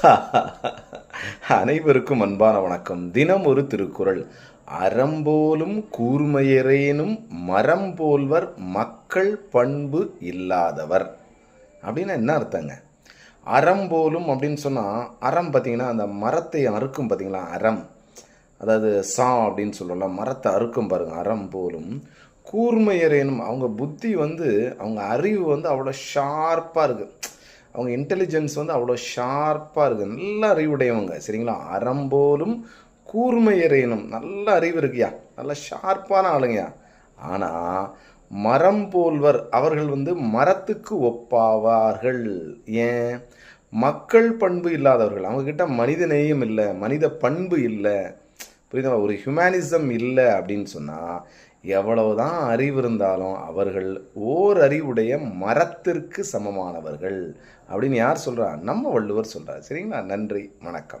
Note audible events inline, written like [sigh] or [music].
[laughs] அனைவருக்கும் அன்பான வணக்கம். தினம் ஒரு திருக்குறள். அறம்போலும் கூர்மையரேனும் மரம் போல்வர் மக்கள் பண்பு இல்லாதவர். அப்படின்னா என்ன அர்த்தங்க? அறம் போலும் அப்படின்னு சொன்னால் அறம் பார்த்தீங்கன்னா அந்த மரத்தை அறுக்கும் பார்த்தீங்களா? அறம். அதாவது சா அப்படின்னு சொல்லலாம். மரத்தை அறுக்கும் பாருங்க அறம் போலும். கூர்மையரேனும் அவங்க புத்தி வந்து அவங்க அறிவு வந்து அவ்வளோ ஷார்ப்பாக இருக்குது அவங்க இன்டெலிஜென்ஸ் வந்து அவ்வளோ ஷார்ப்பாக இருக்குது நல்ல அறிவுடையவங்க சரிங்களா? அறம் போலும் கூர்மையரேனும் நல்ல அறிவு இருக்குயா? நல்ல ஷார்ப்பான ஆளுங்கயா? ஆனால் மரம் போல்வர் அவர்கள் வந்து மரத்துக்கு ஒப்பாவார்கள். ஏன்? மக்கள் பண்பு இல்லாதவர்கள். அவங்கக்கிட்ட மனித நேயம் இல்லை மனித பண்பு இல்லை. புரியுதா? ஒரு ஹியூமனிசம் இல்லை அப்படின்னு சொன்னால் எவ்வளவுதான் அறிவு இருந்தாலும் அவர்கள் ஓர் அறிவுடைய மரத்திற்கு சமமானவர்கள் அப்படின்னு யார் சொல்கிறா நம்ம வள்ளுவர் சொல்கிறார் சரிங்களா? நன்றி. வணக்கம்.